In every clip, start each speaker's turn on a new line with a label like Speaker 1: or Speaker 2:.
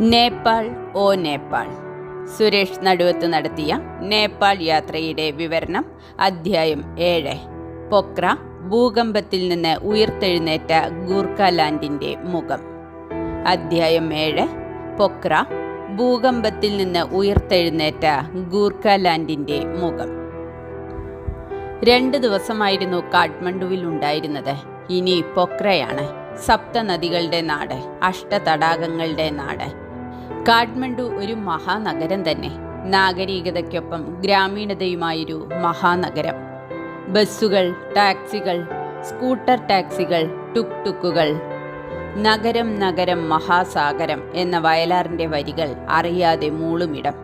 Speaker 1: നേപ്പാൾ ഓ നേപ്പാൾ. സുരേഷ് നടുവത്ത് നടത്തിയ നേപ്പാൾ യാത്രയുടെ വിവരണം അധ്യായം ഏഴ്. പൊക്ര ഭൂകമ്പത്തിൽ നിന്ന് ഉയർത്തെഴുന്നേറ്റ ഗൂർഖാലാൻഡിന്റെ മുഖം. അധ്യായം ഏഴ്. പൊക്ര ഭൂകമ്പത്തിൽ നിന്ന് ഉയർത്തെഴുന്നേറ്റ ഗൂർഖാലാൻഡിന്റെ മുഖം. രണ്ട് ദിവസമായിരുന്നു കാഠ്മണ്ഡുവിൽ ഉണ്ടായിരുന്നത്. ഇനി പൊക്രയാണ്. സപ്തനദികളുടെ നാട് അഷ്ടതടാകങ്ങളുടെ നാട്. കാഠ്മണ്ഡു ഒരു മഹാനഗരം തന്നെ. നാഗരികതയ്ക്കൊപ്പം ഗ്രാമീണതയുമായൊരു മഹാനഗരം. ബസ്സുകൾ ടാക്സികൾ സ്കൂട്ടർ ടാക്സികൾ ടുക് ടുക്കുകൾ നഗരം നഗരം മഹാസാഗരം എന്ന വയലാറിന്റെ വരികൾ അറിയാതെ മൂളുമിടം.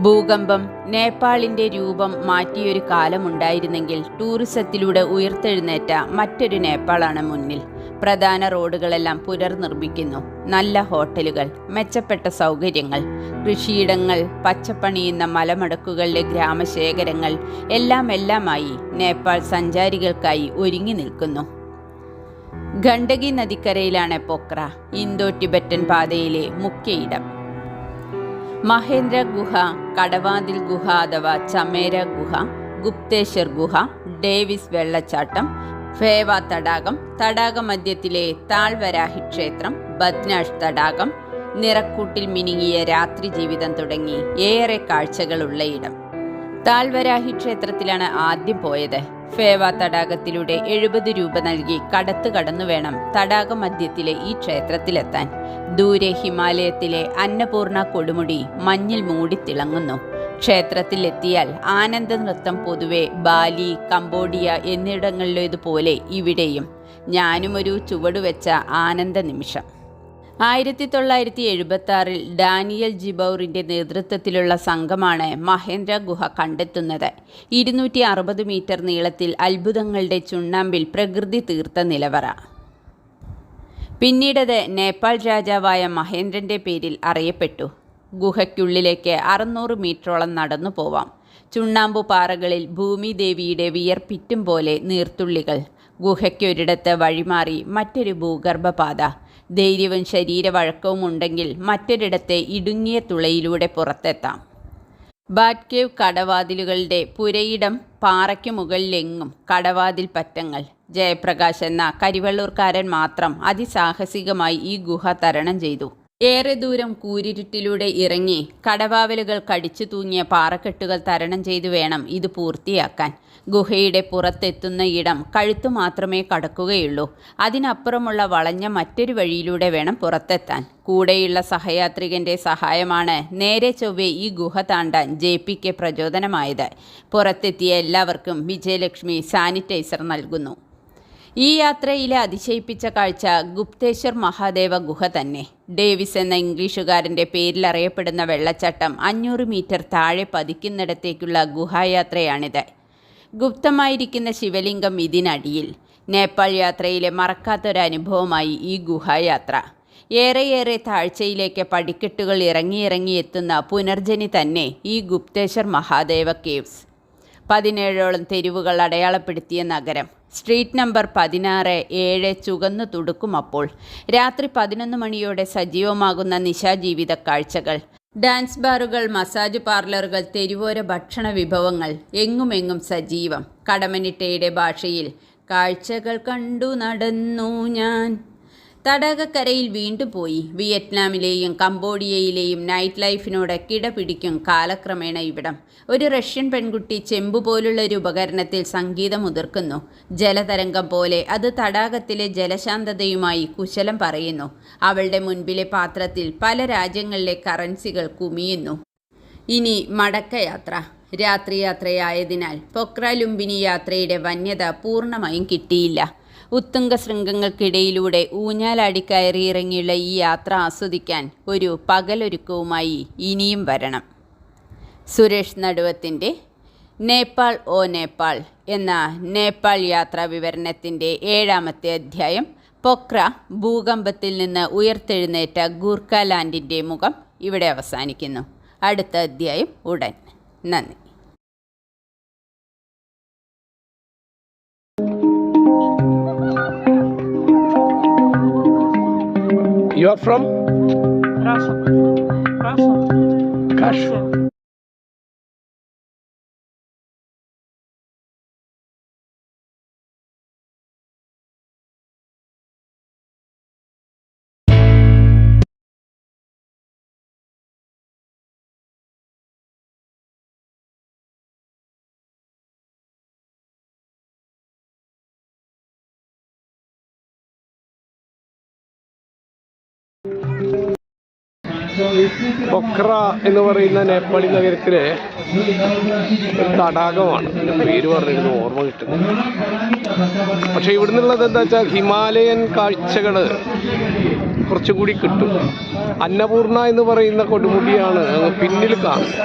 Speaker 1: ഭൂകമ്പം നേപ്പാളിന്റെ രൂപം മാറ്റിയൊരു കാലമുണ്ടായിരുന്നെങ്കിൽ ടൂറിസത്തിലൂടെ ഉയർത്തെഴുന്നേറ്റ മറ്റൊരു നേപ്പാളാണ് മുന്നിൽ. പ്രധാന റോഡുകളെല്ലാം പുനർനിർമ്മിക്കുന്നു. നല്ല ഹോട്ടലുകൾ മെച്ചപ്പെട്ട സൗകര്യങ്ങൾ കൃഷിയിടങ്ങൾ പച്ചപ്പണിയുന്ന മലമടക്കുകളിലെ ഗ്രാമശേഖരങ്ങൾ എല്ലാം എല്ലാമായി നേപ്പാൾ സഞ്ചാരികൾക്കായി ഒരുങ്ങി നിൽക്കുന്നു. ഗണ്ഡകി നദിക്കരയിലാണ് പൊക്ര ഇന്തോ ടിബറ്റൻ പാതയിലെ മുഖ്യ ഇടം. മഹേന്ദ്ര ഗുഹ കടവാതിൽ ഗുഹ അഥവാ ചമേര ഗുഹ ഗുപ്തേശ്വർ ഗുഹ ഡേവിസ് വെള്ളച്ചാട്ടം ഫേവ തടാകം തടാകമധ്യത്തിലെ താഴ്വരാഹി ക്ഷേത്രം ബദ്നാഷ് തടാകം നിറക്കൂട്ടിൽ മിനുങ്ങിയ രാത്രി ജീവിതം തുടങ്ങി ഏറെ കാഴ്ചകളുള്ള ഇടം. താഴ്വരാഹി ക്ഷേത്രത്തിലാണ് ആദ്യം പോയത്. ഫേവ തടാകത്തിലൂടെ എഴുപത് രൂപ നൽകി കടത്ത് കടന്നു വേണം തടാകമധ്യത്തിലെ ഈ ക്ഷേത്രത്തിലെത്താൻ. ദൂരെ ഹിമാലയത്തിലെ അന്നപൂർണ കൊടുമുടി മഞ്ഞിൽ മൂടി തിളങ്ങുന്നു. ക്ഷേത്രത്തിലെത്തിയാൽ ആനന്ദ നൃത്തം പൊതുവെ ബാലി കംബോഡിയ എന്നിടങ്ങളിലേതുപോലെ ഇവിടെയും. ഞാനും ഒരു ചുവടുവെച്ച ആനന്ദ നിമിഷം. ആയിരത്തി തൊള്ളായിരത്തി എഴുപത്തി ആറിൽ ഡാനിയൽ ജിബൌറിന്റെ നേതൃത്വത്തിലുള്ള സംഘമാണ് മഹേന്ദ്ര ഗുഹ കണ്ടെത്തുന്നത്. ഇരുന്നൂറ്റി അറുപത് മീറ്റർ നീളത്തിൽ അത്ഭുതങ്ങളുടെ ചുണ്ണാമ്പിൽ പ്രകൃതി തീർത്ത നിലവറ. പിന്നീടത് നേപ്പാൾ രാജാവായ മഹേന്ദ്രന്റെ പേരിൽ അറിയപ്പെട്ടു. ഗുഹയ്ക്കുള്ളിലേക്ക് അറുന്നൂറ് മീറ്ററോളം നടന്നു പോവാം. ചുണ്ണാമ്പു പാറകളിൽ ഭൂമിദേവിയുടെ വിയർപ്പിറ്റും പോലെ നീർത്തുള്ളികൾ. ഗുഹയ്ക്കൊരിടത്ത് വഴിമാറി മറ്റൊരു ഭൂഗർഭപാത. ധൈര്യവും ശരീരവഴക്കവും ഉണ്ടെങ്കിൽ മറ്റൊരിടത്തെ ഇടുങ്ങിയ തുളയിലൂടെ പുറത്തെത്താം. ബാറ്റ്കേവ് കടവാതിലുകളുടെ പുരയിടം പാറയ്ക്കു മുകളിലെങ്ങും കടവാതിൽ പറ്റങ്ങൾ. ജയപ്രകാശ് എന്ന കരിവള്ളൂർക്കാരൻ മാത്രം അതിസാഹസികമായി ഈ ഗുഹ തരണം ചെയ്തു. ഏറെ ദൂരം കൂരിരുട്ടിലൂടെ ഇറങ്ങി കടവാവലുകൾ കടിച്ചു തൂങ്ങിയ പാറക്കെട്ടുകൾ തരണം ചെയ്തു വേണം ഇത് പൂർത്തിയാക്കാൻ. ഗുഹയുടെ പുറത്തെത്തുന്ന ഇടം കഴുത്തു മാത്രമേ കടക്കുകയുള്ളൂ. അതിനപ്പുറമുള്ള വളഞ്ഞ മറ്റൊരു വഴിയിലൂടെ വേണം പുറത്തെത്താൻ. കൂടെയുള്ള സഹയാത്രികന്റെ സഹായമാണ് നേരെ ചൊവ്വെ ഈ ഗുഹ താണ്ടാൻ ജെ പിക്ക് പ്രചോദനമായത്. പുറത്തെത്തിയ എല്ലാവർക്കും വിജയലക്ഷ്മി സാനിറ്റൈസർ നൽകുന്നു. ഈ യാത്രയിലെ അതിശയിപ്പിച്ച കാഴ്ച ഗുപ്തേശ്വർ മഹാദേവ ഗുഹ തന്നെ. ഡേവിസ് എന്ന ഇംഗ്ലീഷുകാരന്റെ പേരിൽ അറിയപ്പെടുന്ന വെള്ളച്ചാട്ടം അഞ്ഞൂറ് മീറ്റർ താഴെ പതിക്കുന്നിടത്തേക്കുള്ള ഗുഹായാത്രയാണിത്. ഗുപ്തമായിരിക്കുന്ന ശിവലിംഗം ഇതിനടിയിൽ. നേപ്പാൾ യാത്രയിലെ മറക്കാത്തൊരനുഭവമായി ഈ ഗുഹായാത്ര. ഏറെയേറെ താഴ്ചയിലേക്ക് പടിക്കെട്ടുകൾ ഇറങ്ങിയിറങ്ങി എത്തുന്ന പുനർജനി തന്നെ ഈ ഗുപ്തേശ്വർ മഹാദേവ കേവ്സ്. പതിനേഴോളം തെരുവുകൾ അടയാളപ്പെടുത്തിയ നഗരം. സ്ട്രീറ്റ് നമ്പർ പതിനാറ് ഏഴ് ചുകന്നു തുടുക്കും അപ്പോൾ. രാത്രി പതിനൊന്ന് മണിയോടെ സജീവമാകുന്ന നിശാജീവിത കാഴ്ചകൾ. ഡാൻസ് ബാറുകൾ മസാജ് പാർലറുകൾ തെരുവോര ഭക്ഷണ വിഭവങ്ങൾ എങ്ങുമെങ്ങും സജീവം. കടമനിട്ടയുടെ ഭാഷയിൽ കാഴ്ചകൾ കണ്ടു നടന്നു ഞാൻ. തടാകക്കരയിൽ വീണ്ടും പോയി. വിയറ്റ്നാമിലെയും കംബോഡിയയിലെയും നൈറ്റ് ലൈഫിനോട് കിടപിടിക്കും കാലക്രമേണ ഇവിടം. ഒരു റഷ്യൻ പെൺകുട്ടി ചെമ്പു പോലുള്ള ഒരു ഉപകരണത്തിൽ സംഗീതം ഉതിർക്കുന്നു. ജലതരംഗം പോലെ അത് തടാകത്തിലെ ജലശാന്തതയുമായി കുശലം പറയുന്നു. അവളുടെ മുൻപിലെ പാത്രത്തിൽ പല രാജ്യങ്ങളിലെ കറൻസികൾ കുമിയുന്നു. ഇനി മടക്കയാത്ര. രാത്രിയാത്രയായതിനാൽ പൊക്രാലുംബിനി യാത്രയുടെ വന്യത പൂർണമായും കിട്ടിയില്ല. ഉത്തുംഗ ശൃംഗങ്ങൾക്കിടയിലൂടെ ഊഞ്ഞാലാടിക്കയറി ഇറങ്ങിയുള്ള ഈ യാത്ര ആസ്വദിക്കാൻ ഒരു പകലൊരുക്കവുമായി ഇനിയും വരണം. സുരേഷ് നടുവത്തിന്റെ നേപ്പാൾ ഓ നേപ്പാൾ എന്ന നേപ്പാൾ യാത്രാ വിവരണത്തിന്റെ ഏഴാമത്തെ അധ്യായം പൊക്ര ഭൂകമ്പത്തിൽ നിന്ന് ഉയർത്തെഴുന്നേറ്റ ഗൂർഖാലാൻഡിന്റെ മുഖം ഇവിടെ അവസാനിക്കുന്നു. അടുത്ത അധ്യായം ഉടൻ. നന്ദി.
Speaker 2: You are from? Russia. Russia.
Speaker 3: Kash.
Speaker 2: Russia.
Speaker 3: Pokhara എന്ന് പറയുന്ന നേപ്പാളി നഗരത്തിലെ ഒരു തടാകമാണ് പേര് പറഞ്ഞിരുന്നു ഓർമ്മ കിട്ടുന്നത് പക്ഷെ ഇവിടുന്നുള്ളത് എന്താ വെച്ചാൽ ഹിമാലയൻ കാഴ്ചകൾ കുറച്ചും കൂടി കിട്ടും. അന്നപൂർണ എന്ന് പറയുന്ന കൊടുമുടിയാണ് പിന്നിൽ കാണുന്നത്.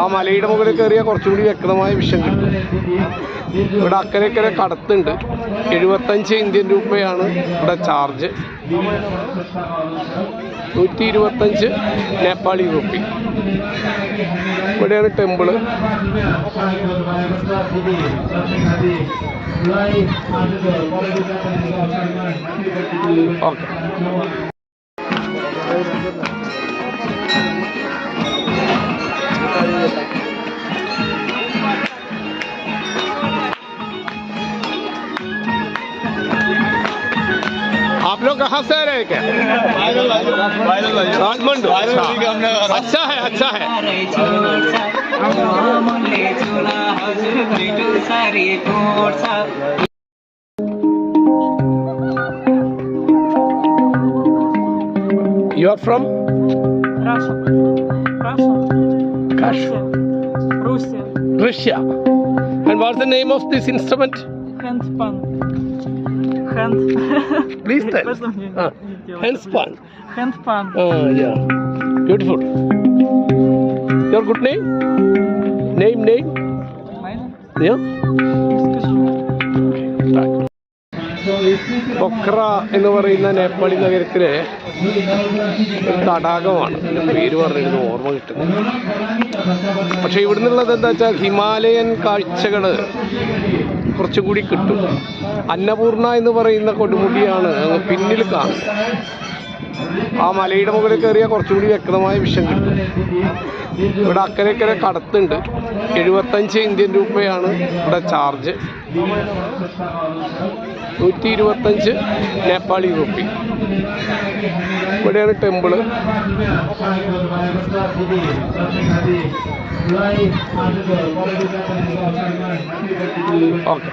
Speaker 3: ആ മലയുടെ മുകളിൽ കയറിയ കുറച്ചുകൂടി വ്യക്തമായ വിഷം കിട്ടും. ഇവിടെ അക്കരക്കര കടത്തുണ്ട്. എഴുപത്തഞ്ച് ഇന്ത്യൻ രൂപയാണ് ഇവിടെ ചാർജ്. നൂറ്റി ഇരുപത്തഞ്ച് നേപ്പാളി റുപ്പി ഇവിടെയാണ് ടെമ്പിൾ. ഓക്കെ. का हाँ शहर है क्या काठमांडू अच्छा है अच्छा है You are from
Speaker 2: Russia. Russia. Russia. Russia.
Speaker 3: Russia. And what's the name of this instrument?
Speaker 2: Handpan. hand.
Speaker 3: Please tell. Ah.
Speaker 2: Hand span.
Speaker 3: Hand
Speaker 2: span.
Speaker 3: Ah, yeah. Beautiful. Your good name? Name, name?
Speaker 2: Mine?
Speaker 3: Yeah? Pokhara എന്ന് പറയുന്ന നേപ്പാളി നഗരത്തിലെ തടാകമാണ് പേര് പറഞ്ഞിരുന്നു ഓർമ്മ കിട്ടുന്നത് പക്ഷെ ഇവിടെ നിന്നുള്ളത് എന്താ വെച്ചാൽ ഹിമാലയൻ കാഴ്ചകൾ കുറച്ചും കൂടി കിട്ടും. അന്നപൂർണ എന്ന് പറയുന്ന കൊടുമുടിയാണ് അങ്ങ് പിന്നിൽ കാണുന്നത്. ആ മലയുടെ മുകളിൽ കയറിയാൽ കുറച്ചുകൂടി വ്യക്തമായ വിഷം കിട്ടും. ഇവിടെ അക്കരക്കര കടത്തുണ്ട്. എഴുപത്തഞ്ച് ഇന്ത്യൻ രൂപയാണ് ഇവിടെ ചാർജ്. നൂറ്റി ഇരുപത്തഞ്ച് നേപ്പാളി റുപ്പി. ഇവിടെയാണ് ടെമ്പിൾ. ഓക്കെ.